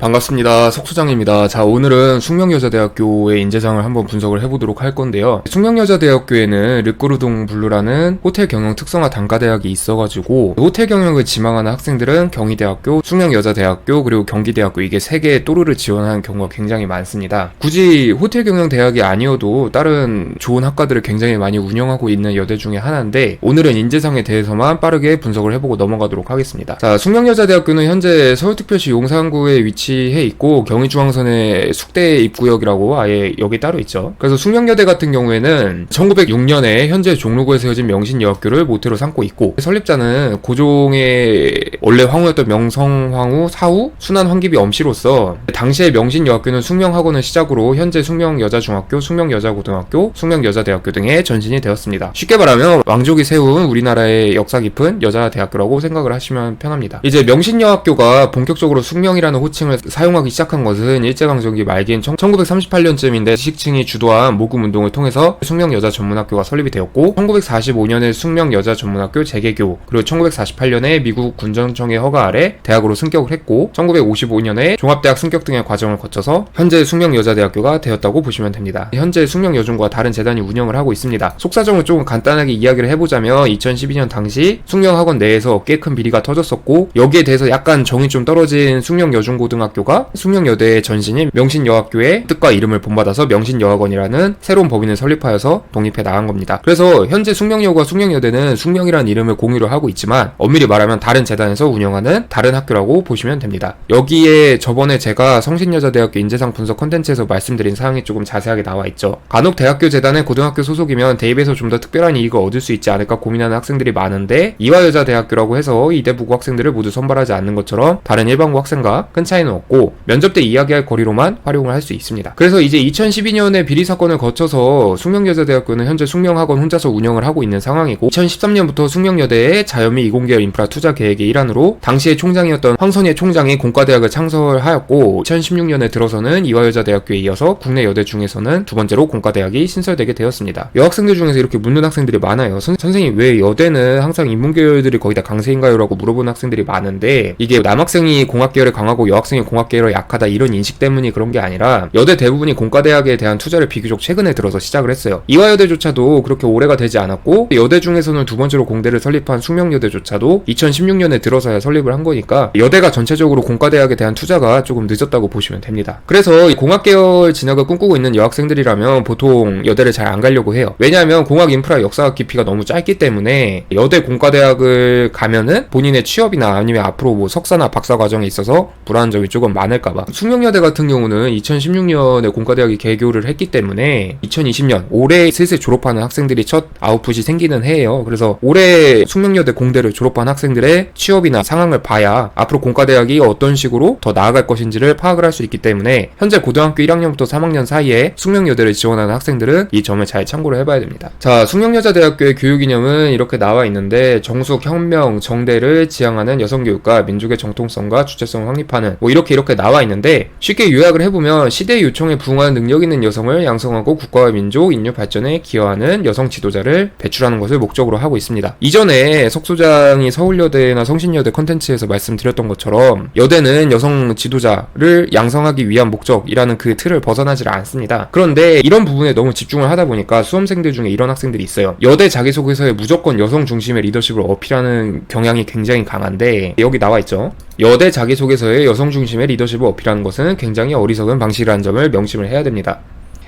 반갑습니다. 석수장입니다. 자, 오늘은 숙명여자대학교의 인재상을 한번 분석을 해보도록 할 건데요. 숙명여자대학교에는 르꼬르동 블루라는 호텔 경영 특성화 단과대학이 있어가지고 호텔 경영을 지망하는 학생들은 경희대학교, 숙명여자대학교, 그리고 경기대학교 이게 세 개의 또르를 지원하는 경우가 굉장히 많습니다. 굳이 호텔 경영 대학이 아니어도 다른 좋은 학과들을 굉장히 많이 운영하고 있는 여대 중에 하나인데 오늘은 인재상에 대해서만 빠르게 분석을 해보고 넘어가도록 하겠습니다. 자, 숙명여자대학교는 현재 서울특별시 용산구에 위치 해 있고 경의중앙선의 숙대 입구역이라고 아예 여기 따로 있죠. 그래서 숙명여대 같은 경우에는 1906년에 현재 종로구에 세워진 명신여학교를 모태로 삼고 있고 설립자는 고종의 원래 황후였던 명성황후 사후 순한 황기비 엄씨로서 당시에 명신여학교는 숙명학원을 시작으로 현재 숙명여자중학교, 숙명여자고등학교, 숙명여자대학교 등의 전신이 되었습니다. 쉽게 말하면 왕족이 세운 우리나라의 역사 깊은 여자대학교라고 생각을 하시면 편합니다. 이제 명신여학교가 본격적으로 숙명이라는 호칭을 사용하기 시작한 것은 일제강점기 말기인 1938년쯤인데 지식층이 주도한 모금 운동을 통해서 숙명여자 전문학교가 설립이 되었고 1945년에 숙명여자 전문학교 재개교 그리고 1948년에 미국 군정청의 허가 아래 대학으로 승격을 했고 1955년에 종합대학 승격 등의 과정을 거쳐서 현재 숙명여자대학교가 되었다고 보시면 됩니다. 현재 숙명여중과 다른 재단이 운영을 하고 있습니다. 속사정을 조금 간단하게 이야기를 해보자면 2012년 당시 숙명학원 내에서 꽤 큰 비리가 터졌었고 여기에 대해서 약간 정이 좀 떨어진 숙명여중고등학교 가 숙명여대의 전신인 명신여학교의 뜻과 이름을 본받아서 명신여학원이라는 새로운 법인을 설립하여서 독립해 나간 겁니다. 그래서 현재 숙명여고와 숙명여대는 숙명이라는 이름을 공유로 하고 있지만 엄밀히 말하면 다른 재단에서 운영하는 다른 학교라고 보시면 됩니다. 여기에 저번에 제가 성신여자대학교 인재상 분석 컨텐츠에서 말씀드린 사항이 조금 자세하게 나와 있죠. 간혹 대학교 재단의 고등학교 소속이면 대입에서 좀 더 특별한 이익을 얻을 수 있지 않을까 고민하는 학생들이 많은데 이화여자대학교라고 해서 이대부고 학생들을 모두 선발하지 않는 것처럼 다른 일반고 학생과 큰 차이는 없고 면접 때 이야기할 거리로만 활용을 할 수 있습니다. 그래서 이제 2012년에 비리 사건을 거쳐서 숙명여자대학교는 현재 숙명학원 혼자서 운영을 하고 있는 상황이고 2013년부터 숙명여대의 자연미 이공계열 인프라 투자 계획의 일환으로 당시의 총장이었던 황선예 총장이 공과대학을 창설하였고 2016년에 들어서는 이화여자대학교에 이어서 국내 여대 중에서는 두 번째로 공과대학이 신설되게 되었습니다. 여학생들 중에서 이렇게 묻는 학생들이 많아요. 선, 선생님 왜 여대는 항상 인문계열들이 거의 다 강세인가요? 라고 물어보는 학생들이 많은데 이게 남학생이 공학계열에 강하고 여학생이 공학계열에 약하다 이런 인식 때문이 그런 게 아니라 여대 대부분이 공과대학에 대한 투자를 비교적 최근에 들어서 시작을 했어요. 이화여대조차도 그렇게 오래가 되지 않았고 여대 중에서는 두 번째로 공대를 설립한 숙명여대조차도 2016년에 들어서야 설립을 한 거니까 여대가 전체적으로 공과대학에 대한 투자가 조금 늦었다고 보시면 됩니다. 그래서 이 공학계열 진학을 꿈꾸고 있는 여학생들이라면 보통 여대를 잘 안 가려고 해요. 왜냐하면 공학 인프라 역사 깊이가 너무 짧기 때문에 여대 공과대학을 가면은 본인의 취업이나 아니면 앞으로 뭐 석사나 박사 과정에 있어서 불안한 점이 조금 많을까봐. 숙명여대 같은 경우는 2016년에 공과대학이 개교를 했기 때문에 2020년 올해 슬슬 졸업하는 학생들이 첫 아웃풋이 생기는 해예요. 그래서 올해 숙명여대 공대를 졸업한 학생들의 취업이나 상황을 봐야 앞으로 공과대학이 어떤 식으로 더 나아갈 것인지를 파악을 할 수 있기 때문에 현재 고등학교 1학년부터 3학년 사이에 숙명여대를 지원하는 학생들은 이 점을 잘 참고를 해봐야 됩니다. 자, 숙명여자대학교의 교육 이념은 이렇게 나와 있는데 정숙, 혁명, 정대를 지향하는 여성교육과 민족의 정통성과 주체성을 확립하는 뭐 이 렇게 이렇게 나와 있는데 쉽게 요약을 해보면 시대의 요청에 부응하는 능력 있는 여성을 양성하고 국가와 민족 인류 발전에 기여하는 여성 지도자를 배출하는 것을 목적으로 하고 있습니다. 이전에 석 소장이 서울여대나 성신여대 컨텐츠에서 말씀드렸던 것처럼 여대는 여성 지도자를 양성하기 위한 목적이라는 그 틀을 벗어나질 않습니다. 그런데 이런 부분에 너무 집중을 하다 보니까 수험생들 중에 이런 학생들이 있어요. 여대 자기소개서에 무조건 여성 중심의 리더십을 어필하는 경향이 굉장히 강한데 여기 나와 있죠. 여대 자기소개서에 여성 중심 의 리더십을 어필하는 것은 굉장히 어리석은 방식이라는 점을 명심을 해야 됩니다.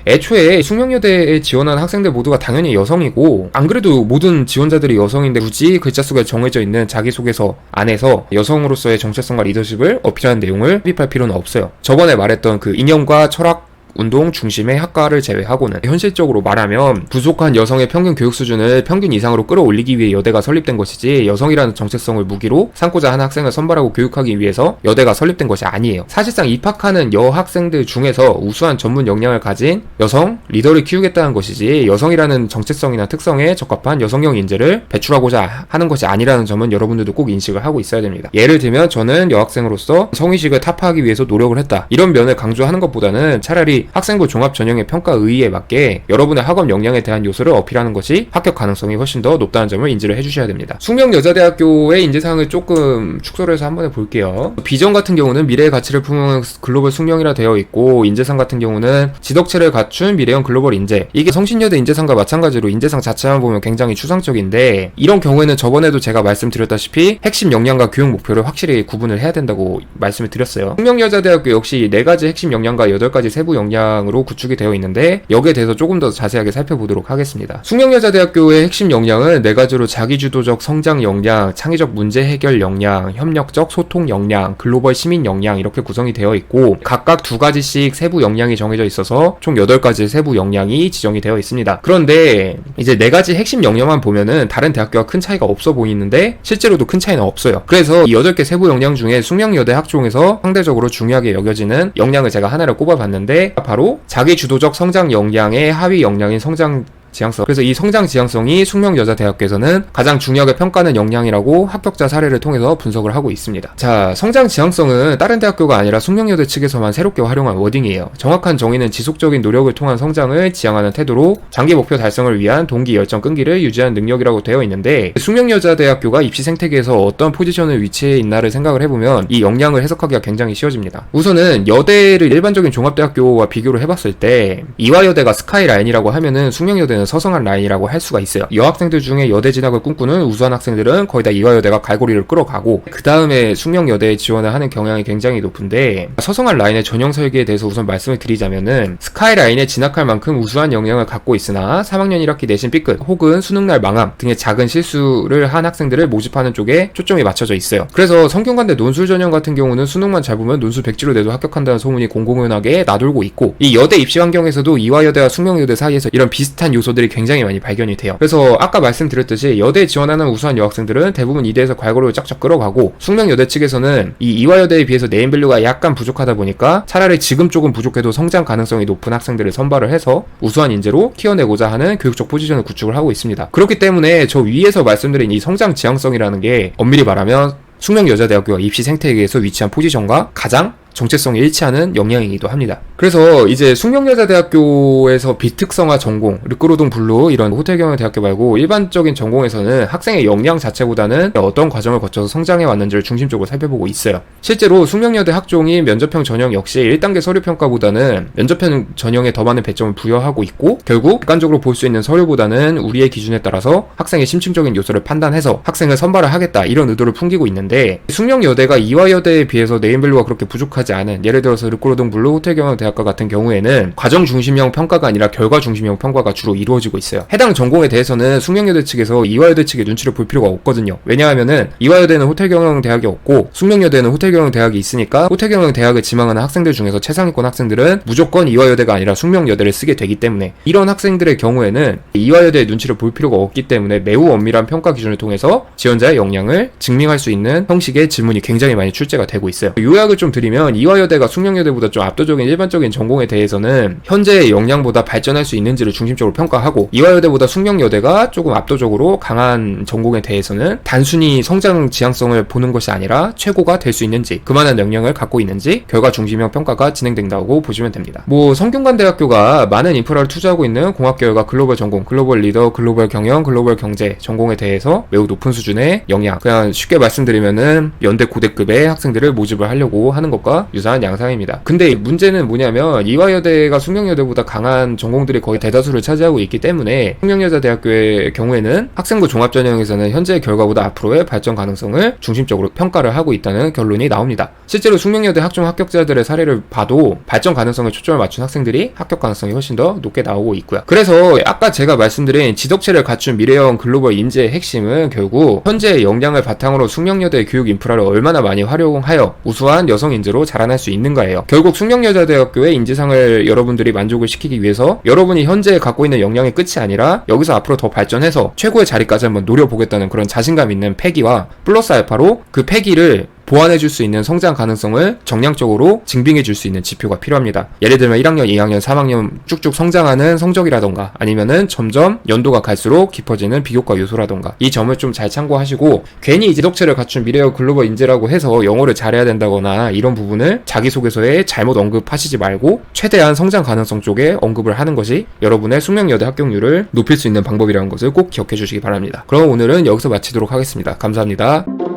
애초에 숙명여대에 지원한 학생들 모두가 당연히 여성이고 안 그래도 모든 지원자들이 여성인데 굳이 글자 속에 정해져 있는 자기소개서 안에서 여성으로서의 정체성과 리더십을 어필하는 내용을 흡입할 필요는 없어요. 저번에 말했던 그 이념과 철학 운동 중심의 학과를 제외하고는 현실적으로 말하면 부족한 여성의 평균 교육 수준을 평균 이상으로 끌어올리기 위해 여대가 설립된 것이지 여성이라는 정체성을 무기로 삼고자 하는 학생을 선발하고 교육하기 위해서 여대가 설립된 것이 아니에요. 사실상 입학하는 여학생들 중에서 우수한 전문 역량을 가진 여성 리더를 키우겠다는 것이지 여성이라는 정체성이나 특성에 적합한 여성형 인재를 배출하고자 하는 것이 아니라는 점은 여러분들도 꼭 인식을 하고 있어야 됩니다. 예를 들면 저는 여학생으로서 성의식을 타파하기 위해서 노력을 했다. 이런 면을 강조하는 것보다는 차라리 학생부 종합 전형의 평가 의의에 맞게 여러분의 학업 역량에 대한 요소를 어필하는 것이 합격 가능성이 훨씬 더 높다는 점을 인지를 해주셔야 됩니다. 숙명여자대학교의 인재사항을 조금 축소를 해서 한번 해볼게요. 비전 같은 경우는 미래의 가치를 품은 글로벌 숙명이라 되어 있고 인재상 같은 경우는 지덕체를 갖춘 미래형 글로벌 인재 이게 성신여대 인재상과 마찬가지로 인재상 자체만 보면 굉장히 추상적인데 이런 경우에는 저번에도 제가 말씀드렸다시피 핵심 역량과 교육 목표를 확실히 구분을 해야 된다고 말씀을 드렸어요. 숙명여자대학교 역시 네 가지 핵심 역량과 여덟 가지 세부 역량 으로 구축이 되어 있는데 여기에 대해서 조금 더 자세하게 살펴보도록 하겠습니다. 숙명여자대학교의 핵심 역량은 네 가지로 자기주도적 성장 역량, 창의적 문제 해결 역량, 협력적 소통 역량, 글로벌 시민 역량 이렇게 구성이 되어 있고 각각 두 가지씩 세부 역량이 정해져 있어서 총 8가지 세부 역량이 지정이 되어 있습니다. 그런데 이제 네 가지 핵심 역량만 보면은 다른 대학교와 큰 차이가 없어 보이는데 실제로도 큰 차이는 없어요. 그래서 이 8개 세부 역량 중에 숙명여대 학종에서 상대적으로 중요하게 여겨지는 역량을 제가 하나를 꼽아봤는데 바로 자기 주도적 성장 역량의 하위 역량인 성장 지향성. 그래서 이 성장 지향성이 숙명여자대학교에서는 가장 중요하게 평가하는 역량이라고 합격자 사례를 통해서 분석을 하고 있습니다. 자, 성장 지향성은 다른 대학교가 아니라 숙명여대 측에서만 새롭게 활용한 워딩이에요. 정확한 정의는 지속적인 노력을 통한 성장을 지향하는 태도로 장기 목표 달성을 위한 동기 열정 끈기를 유지하는 능력이라고 되어 있는데 숙명여자대학교가 입시 생태계에서 어떤 포지션을 위치해 있나를 생각을 해보면 이 역량을 해석하기가 굉장히 쉬워집니다. 우선은 여대를 일반적인 종합대학교와 비교를 해봤을 때 이화여대가 스카이라인이라고 하면은 숙명여대는 서성한 라인이라고 할 수가 있어요. 여학생들 중에 여대 진학을 꿈꾸는 우수한 학생들은 거의 다 이화여대가 갈고리를 끌어가고 그 다음에 숙명여대에 지원을 하는 경향이 굉장히 높은데 서성한 라인의 전형 설계에 대해서 우선 말씀을 드리자면은 스카이라인에 진학할 만큼 우수한 역량을 갖고 있으나 3학년 1학기 내신 B급 혹은 수능날 망함 등의 작은 실수를 한 학생들을 모집하는 쪽에 초점이 맞춰져 있어요. 그래서 성균관대 논술 전형 같은 경우는 수능만 잘 보면 논술 100지로 내도 합격한다는 소문이 공공연하게 나돌고 있고 이 여대 입시 환경에서도 이화여대와 숙명여대 사이에서 이런 비슷한 요소 들이 굉장히 많이 발견이 돼요. 그래서 아까 말씀드렸듯이 여대에 지원하는 우수한 여학생들은 대부분 이대에서 괄고를 쫙쫙 끌어가고 숙명 여대 측에서는 이 이화여대에 비해서 네임밸류가 약간 부족하다 보니까 차라리 지금 조금 부족해도 성장 가능성이 높은 학생들을 선발을 해서 우수한 인재로 키워내고자 하는 교육적 포지션을 구축을 하고 있습니다. 그렇기 때문에 저 위에서 말씀드린 이 성장 지향성이라는 게 엄밀히 말하면 숙명여자대학교가 입시 생태계에서 위치한 포지션과 가장 정체성이 일치하는 역량이기도 합니다. 그래서 이제 숙명여자대학교에서 비특성화 전공, 르꼬로동 블루 이런 호텔 경영 대학교 말고 일반적인 전공에서는 학생의 역량 자체보다는 어떤 과정을 거쳐서 성장해 왔는지를 중심적으로 살펴보고 있어요. 실제로 숙명여대 학종인 면접형 전형 역시 1단계 서류 평가보다는 면접형 전형에 더 많은 배점을 부여하고 있고 결국 객관적으로 볼 수 있는 서류보다는 우리의 기준에 따라서 학생의 심층적인 요소를 판단해서 학생을 선발을 하겠다 이런 의도를 풍기고 있는데 숙명여대가 이화여대에 비해서 네임밸류가 그렇게 부족하지 않은 예를 들어서 르꼬로동 블루 호텔 경영 대학과 같은 경우에는 과정 중심형 평가가 아니라 결과 중심형 평가가 주로 이루어지고 있어요. 해당 전공에 대해서는 숙명여대 측에서 이화여대 측에 눈치를 볼 필요가 없거든요. 왜냐하면은 이화여대는 호텔 경영 대학이 없고 숙명여대는 호텔 경영 대학이 있으니까 호텔 경영 대학을 지망하는 학생들 중에서 최상위권 학생들은 무조건 이화여대가 아니라 숙명여대를 쓰게 되기 때문에 이런 학생들의 경우에는 이화여대의 눈치를 볼 필요가 없기 때문에 매우 엄밀한 평가 기준을 통해서 지원자의 역량을 증명할 수 있는 형식의 질문이 굉장히 많이 출제가 되고 있어요. 요약을 좀 드리면 이화여대가 숙명여대보다 좀 압도적인 일반적인 전공에 대해서는 현재의 역량보다 발전할 수 있는지를 중심적으로 평가하고 이화여대보다 숙명여대가 조금 압도적으로 강한 전공에 대해서는 단순히 성장 지향성을 보는 것이 아니라 최고가 될 수 있는지 그만한 역량을 갖고 있는지 결과 중심형 평가가 진행된다고 보시면 됩니다. 뭐 성균관대학교가 많은 인프라를 투자하고 있는 공학계열과 글로벌 전공, 글로벌 리더, 글로벌 경영, 글로벌 경제 전공에 대해서 매우 높은 수준의 역량 그냥 쉽게 말씀드리면은 연대 고대급의 학생들을 모집을 하려고 하는 것과 유사한 양상입니다. 근데 문제는 뭐냐면 이화여대가 숙명여대보다 강한 전공들이 거의 대다수를 차지하고 있기 때문에 숙명여자대학교의 경우에는 학생부 종합전형에서는 현재의 결과보다 앞으로의 발전 가능성을 중심적으로 평가를 하고 있다는 결론이 나옵니다. 실제로 숙명여대 학종 합격자들의 사례를 봐도 발전 가능성에 초점을 맞춘 학생들이 합격 가능성이 훨씬 더 높게 나오고 있고요. 그래서 아까 제가 말씀드린 지덕체를 갖춘 미래형 글로벌 인재의 핵심은 결국 현재의 역량을 바탕으로 숙명여대 교육 인프라를 얼마나 많이 활용하여 우수한 여성 인재로 자라날 수 있는가예요. 결국 숙명여자대학교의 인재상을 여러분들이 만족을 시키기 위해서 여러분이 현재 갖고 있는 역량의 끝이 아니라 여기서 앞으로 더 발전해서 최고의 자리까지 한번 노려보겠다는 그런 자신감 있는 패기와 플러스 알파로 그 패기를 보완해 줄 수 있는 성장 가능성을 정량적으로 증빙해 줄 수 있는 지표가 필요합니다. 예를 들면 1학년, 2학년, 3학년 쭉쭉 성장하는 성적이라던가 아니면은 점점 연도가 갈수록 깊어지는 비교과 요소라던가 이 점을 좀 잘 참고하시고 괜히 이제 덕체를 갖춘 미래어 글로벌 인재라고 해서 영어를 잘해야 된다거나 이런 부분을 자기소개서에 잘못 언급하시지 말고 최대한 성장 가능성 쪽에 언급을 하는 것이 여러분의 숙명여대 합격률을 높일 수 있는 방법이라는 것을 꼭 기억해 주시기 바랍니다. 그럼 오늘은 여기서 마치도록 하겠습니다. 감사합니다.